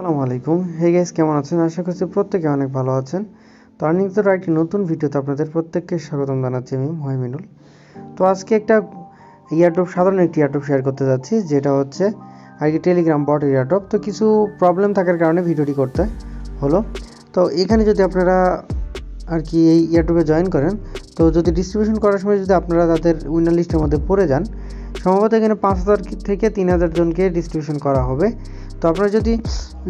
আসসালামু আলাইকুম। Hey guys কেমন আছেন? আশা করছি প্রত্যেকে অনেক ভালো আছেন। তো আর্নিংসের একটি নতুন ভিডিওতে আপনাদের প্রত্যেককে স্বাগতম জানাচ্ছি আমি মহিমিনুল। তো আজকে একটা ইয়ারড্রপ সাধারণ একটি ইয়ারড্রপ শেয়ার করতে যাচ্ছি, যেটা হচ্ছে আর কি টেলিগ্রাম বট ইয়ারড্রপ তো কিছু প্রবলেম থাকার কারণে ভিডিওটি করতে হলো। তো এখানে যদি আপনারা আর কি এই ইয়ারড্রপে জয়েন করেন, তো যদি ডিস্ট্রিবিউশন করার সময় যদি আপনারা তাদের উইনার লিস্টের মধ্যে পড়ে যান সম্ভবত এখানে পাঁচ হাজার থেকে তিন হাজার জনকে ডিস্ট্রিবিউশন করা হবে। তো আপনারা যদি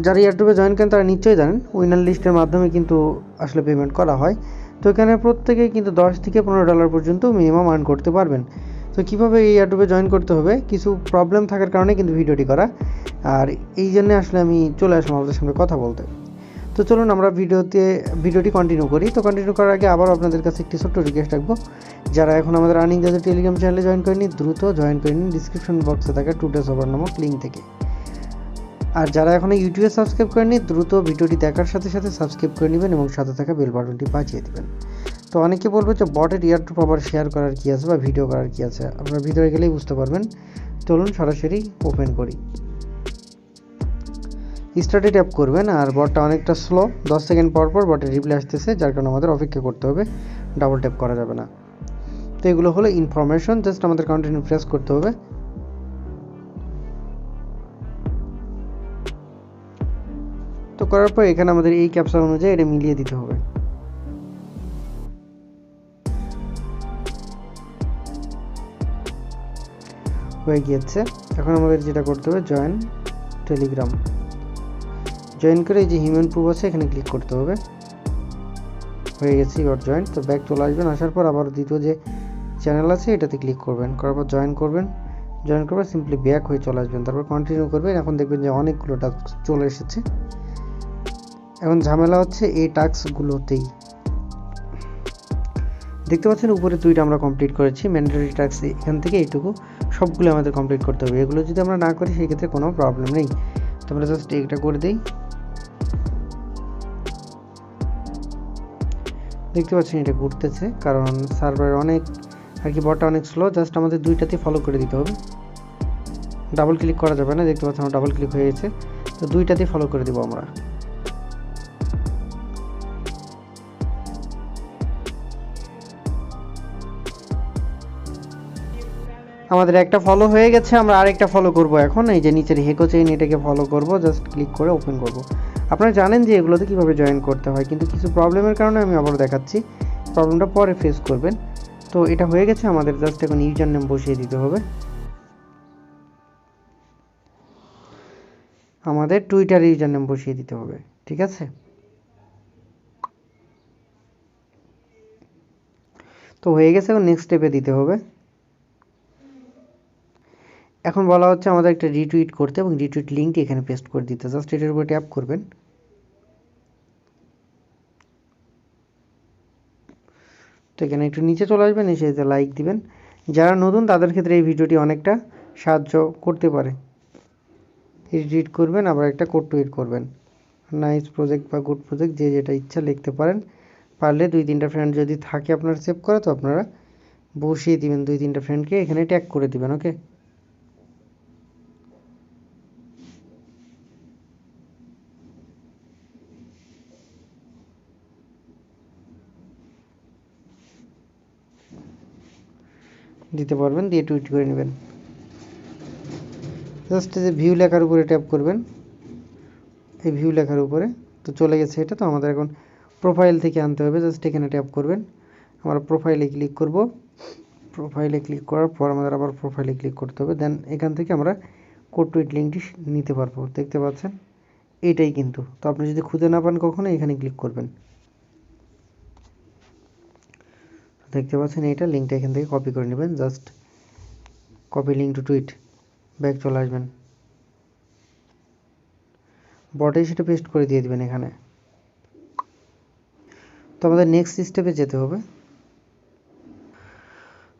যারা ইউটিউবে জয়েন করেন, তারা নিশ্চয়ই জানেন উইনার লিস্টের মাধ্যমে কিন্তু আসলে পেমেন্ট করা হয়। তো এখানে প্রত্যেকেই কিন্তু দশ থেকে পনেরো ডলার পর্যন্ত মিনিমাম আর্ন করতে পারবেন। তো কীভাবে এই ইউটিউবে জয়েন করতে হবে? কিছু প্রবলেম থাকার কারণে কিন্তু ভিডিওটি করা। আর এই জন্যে আসলে আমি চলে আসলাম আপনাদের সঙ্গে কথা বলতে। তো চলুন আমরা ভিডিওতে, ভিডিওটি কন্টিনিউ করি। তো কন্টিনিউ করার আগে আবার আপনাদের কাছে একটি ছোট্ট রিকোয়েস্ট রাখব। যারা এখন আমাদের আর্নিং যাদের টেলিগ্রাম চ্যানেলে জয়েন করেনি দ্রুত জয়েন করে নিন। ডিসক্রিপশন বক্সে থাকা টু ডেস ওভার নামক লিঙ্ক থেকে। আর যারা এখনও ইউটিউবে সাবস্ক্রাইব করেনি দ্রুত ভিডিওটি দেখার সাথে সাথে সাবস্ক্রাইব করে নেবেন এবং সাথে থাকা বেল বাটনটি বাজিয়ে দেবেন। তো অনেকে বলবে যে বটের ইয়ার টু আবার শেয়ার করার কী আছে বা ভিডিও করার কী আছে? আপনারা ভিতরে গেলেই বুঝতে পারবেন। চলুন সরাসরি ওপেন করি। স্টার্টে ট্যাপ করবেন আর বটটা অনেকটা স্লো দশ সেকেন্ড পর পর বটের রিপ্লাই আসতেছে, যার কারণে আমাদের অপেক্ষা করতে হবে ডাবল ট্যাপ করা যাবে না। তো এগুলো হলো ইনফরমেশন জাস্ট আমাদের কন্টিনিউ প্রেস করতে হবে। তো করার পর এখানে আমাদের এই ক্যাপসা অনুযায়ী এটা মিলিয়ে দিতে হবে। হয়ে গিয়েছে। এখন আমাদের যেটা করতে হবে জয়েন টেলিগ্রাম জয়েন করে এই যে হিউম্যান প্রুফ আছে, এখানে ক্লিক করতে হবে। হয়ে গেছে ইউর জয়েন তো ব্যাক চলে আসবেন, আসার পর আবার দ্বিতীয় যে চ্যানেল আছে, এটাতে ক্লিক করবেন। করার পর জয়েন করবেন। জয়েন করবেন সিম্পলি ব্যাক হয়ে চলে আসবেন। তারপর কন্টিনিউ করবেন। এখন দেখবেন যে অনেকগুলো টাস্ক চলে এসেছে। এখন ঝামেলা হচ্ছে এই টাস্কগুলোতেই দেখতে পাচ্ছেন উপরে দুইটা আমরা কমপ্লিট করেছি। ম্যান্ডেটরি টাস্ক এখান থেকে এইটুকু। সবগুলো আমাদের কমপ্লিট করতে হবে। এগুলো যদি আমরা না করি, সেক্ষেত্রে কোনো প্রবলেম নেই। তো আমরা জাস্ট এইটা করে দিই। দেখতে পাচ্ছেন এটা ঘুরতেছে, কারণ সার্ভার অনেক, আর কি বটটা অনেক স্লো জাস্ট আমাদের দুইটাতেই ফলো করে দিতে হবে। ডাবল ক্লিক করা যাবে না, দেখতে পাচ্ছেন আমার ডাবল ক্লিক হয়ে গেছে। তো দুইটাতেই ফলো করে দেবো আমরা। আমাদের একটা ফলো হয়ে গেছে, আমরা আরেকটা ফলো করব এখন। এই যে নিচের হেকো চেইন এটাকে ফলো করব জাস্ট ক্লিক করে ওপেন করব। আপনারা জানেন যে এগুলোতে কীভাবে জয়েন করতে হয়, কিন্তু কিছু প্রবলেমের কারণে আমি আবার দেখাচ্ছি। প্রবলেমটা পরে ফেস করবেন। তো এটা হয়ে গেছে আমাদের জাস্ট এখন ইউজার নেম বসিয়ে দিতে হবে। আমাদের টুইটার ইউজার নেম বসিয়ে দিতে হবে, ঠিক আছে? তো হয়ে গেছে, এখন নেক্সট স্টেপে দিতে হবে। এখন বলা হচ্ছে আমাদের একটা রিটুইট করতে এবং রিটুইট লিঙ্কটি এখানে পেস্ট করে দিতে। জাস্ট এটার উপরে ট্যাপ করবেন। তো এখানে একটু নিচে চলে আসবেন, এসে এতে লাইক দিবেন। যারা নতুন, তাদের ক্ষেত্রে এই ভিডিওটি অনেকটা সাহায্য করতে পারে। রিটুইট করবেন, আবার একটা কোড টুইট করবেন। নাইস প্রজেক্ট বা গুড প্রজেক্ট যে যেটা ইচ্ছা লিখতে পারেন। পারলে দুই তিনটা ফ্রেন্ড যদি থাকে আপনার সেভ করে, তো আপনারা বসিয়ে দিবেন দুই তিনটা ফ্রেন্ডকে এখানে ট্যাগ করে দিবেন ওকে দিতে পারবেন, দিয়ে টুইট করে নেবেন। জাস্ট যে ভিউ লেখার উপরে ট্যাপ করবেন, এই ভিউ লেখার উপরে, তো চলে গেছে এটা, তো আমাদের এখন প্রোফাইল থেকে আনতে হবে জাস্ট এখানে ট্যাপ করবেন। আমরা প্রোফাইলে ক্লিক করব প্রোফাইলে ক্লিক করার পর আমাদের আবার প্রোফাইলে ক্লিক করতে হবে দেন এখান থেকে আমরা কোড টুইট লিঙ্কটি নিতে পারব, দেখতে পাচ্ছেন? এটাই কিন্তু, তো আপনি যদি খুঁজে না পান কখনো এখানে ক্লিক করবেন। দেখতে পাচ্ছেন এইটা লিঙ্কটা এখান থেকে কপি করে নেবেন just copy link to tweet back চলে আসবেন। বটে সেটা পেস্ট করে দিয়ে দিবেন এখানে। তো আমাদের নেক্সট স্টেপে যেতে হবে।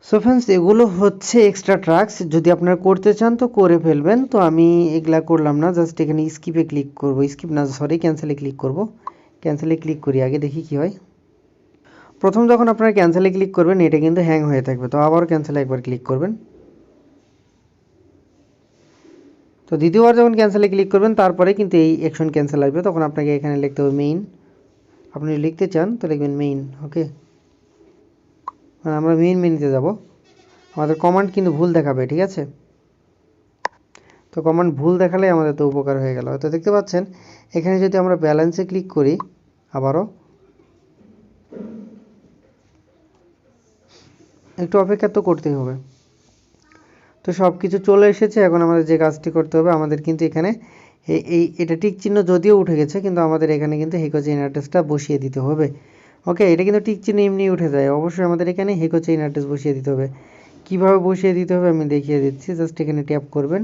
সো ফ্রেন্ডস এগুলো হচ্ছে এক্সট্রা ট্রাক্স যদি আপনারা করতে চান তো করে ফেলবেন। তো আমি এগুলা করলাম না জাস্ট এখানে স্কিপে ক্লিক করব। স্কিপ না সরি ক্যান্সেলে ক্লিক করব। ক্যান্সেলে ক্লিক করি, আগে দেখি কি হয়। প্রথম যখন আপনারা ক্যান্সেলে ক্লিক করবেন, এটা কিন্তু হ্যাং হয়ে থাকবে। তো আবার ক্যান্সেলে একবার ক্লিক করবেন। তো দ্বিতীয়বার যখন ক্যান্সেলে ক্লিক করবেন, তারপরে কিন্তু এই অ্যাকশন ক্যান্সেল আসবে। তখন আপনাকে এখানে লিখতে হবে মেইন আপনি লিখতে চান, তো লিখবেন মেইন ওকে মানে আমরা মেইন মেনুতে যাব। আমাদের কমান্ড কিন্তু ভুল দেখাবে, ঠিক আছে? তো কমান্ড ভুল দেখালে আমাদের তো উপকার হয়ে গেল। তো দেখতে পাচ্ছেন, এখানে যদি আমরা ব্যালেন্সে ক্লিক করি, আবারও একটু অপেক্ষা তো করতেই হবে। তো সব কিছু চলে এসেছে, এখন আমাদের যে কাজটি করতে হবে, আমাদের কিন্তু এখানে এই, এটা টিক চিহ্ন যদিও উঠে গেছে, কিন্তু আমাদের এখানে কিন্তু হেকো চেইন অ্যাড্রেসটা বসিয়ে দিতে হবে। ওকে এটা কিন্তু টিক চিহ্ন এমনি উঠে যায়, অবশ্যই আমাদের এখানে হেকো চেইন অ্যাড্রেস বসিয়ে দিতে হবে। কীভাবে বসিয়ে দিতে হবে আমি দেখিয়ে দিচ্ছি জাস্ট এখানে ট্যাপ করবেন।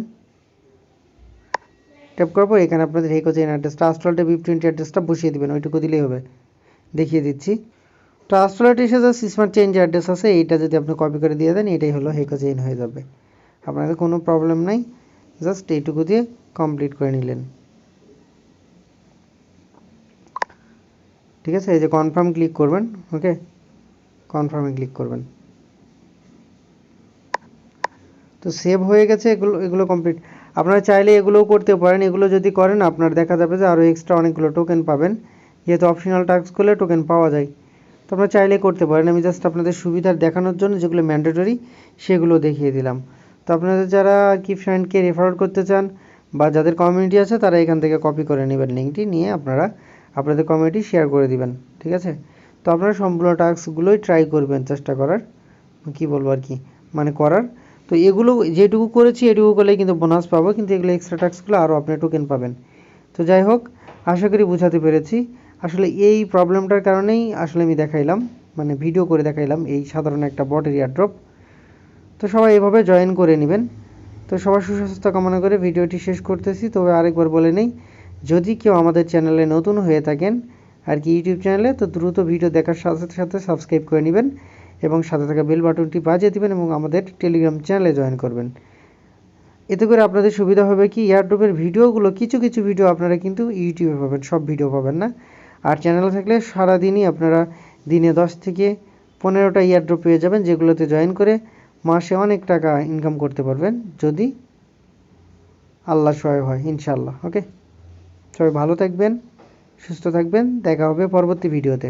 ট্যাপ করব এখানে আপনাদের হেকো চেইন অ্যাড্রেসটা আস্ট্রলটে বি টোয়েন্টি অ্যাড্রেসটা বসিয়ে দিবেন, ওইটুকু দিলেই হবে। দেখিয়ে দিচ্ছি। আস্ট্রলটে এসে যে স্মার্ট চেঞ্জ অ্যাড্রেস আছে, এইটা যদি আপনি কপি করে দিয়ে দেন, এটাই হলো হেকো চেইন হয়ে যাবে। আপনাদের কোনো প্রবলেম নাই জাস্ট এইটুকু দিয়ে কমপ্লিট করে নিলেন। ঠিক আছে, এই যে কনফার্ম ক্লিক করবেন ওকে কনফার্মে ক্লিক করবেন। তো সেভ হয়ে গেছে, এগুলো এগুলো কমপ্লিট আপনারা চাইলে এগুলোও করতে পারেন, এগুলো যদি করেন, আপনার দেখা যাবে যে আরও এক্সট্রা অনেকগুলো টোকেন পাবেন। যেহেতু অপশনাল টাস্ক করলে টোকেন পাওয়া যায়। তো আপনারা চাইলে করতে পারেন। আমি জাস্ট আপনাদের সুবিধার দেখানোর জন্য যেগুলো ম্যান্ডেটরি সেগুলো দেখিয়ে দিলাম। তো আপনাদের যারা কি ফ্রেন্ডকে রেফার করতে চান বা যাদের কমিউনিটি আছে, তারা এখান থেকে কপি করে নেবেন লিঙ্কটি নিয়ে আপনারা আপনাদের কমিউনিটি শেয়ার করে দিবেন, ঠিক আছে? তো আপনারা সম্পূর্ণ টাস্কগুলোই ট্রাই করবেন চেষ্টা করার, কি বলব আর কি মানে করার। তো এগুলো যেটুকু করেছি, এটুকু করলেই কিন্তু বোনাস পাবো, কিন্তু এগুলো এক্সট্রা টাস্কগুলো আরও আপনি টোকেন পাবেন। তো যাই হোক, আশা করি বোঝাতে পেরেছি। আসলে এই প্রবলেমটার কারণেই আসলে আমি দেখাইলাম মানে ভিডিও করে দেখাইলাম এই সাধারণ একটা বটের এয়ারড্রপ তো সবাই এভাবে জয়েন করে নেবেন। তো সবার সুস্বাস্থ্য কামনা করে ভিডিওটি শেষ করতেছি। তবে আরেকবার বলে নেই, যদি কেউ আমাদের চ্যানেলে নতুন হয়ে থাকেন আর কি ইউটিউব চ্যানেলে তো দ্রুত ভিডিও দেখার সাথে সাথে সাবস্ক্রাইব করে নেবেন এবং সাথে থাকা বেল বাটনটি বাজিয়ে দেবেন এবং আমাদের টেলিগ্রাম চ্যানেলে জয়েন করবেন। এতে করে আপনাদের সুবিধা হবে কি ইয়ারড্রপের ভিডিওগুলো কিছু কিছু ভিডিও আপনারা কিন্তু ইউটিউবে পাবেন, সব ভিডিও পাবেন না। আর চ্যানেল থাকলে সারাদিনই আপনারা দিনে দশ থেকে পনেরোটা ইয়ারড্রপ পেয়ে যাবেন, যেগুলোতে জয়েন করে মাসে অনেক টাকা ইনকাম করতে পারবেন, যদি আল্লাহ সহায় হয় ইনশাল্লাহ ওকে সবাই ভালো থাকবেন, সুস্থ থাকবেন, দেখা হবে পরবর্তী ভিডিওতে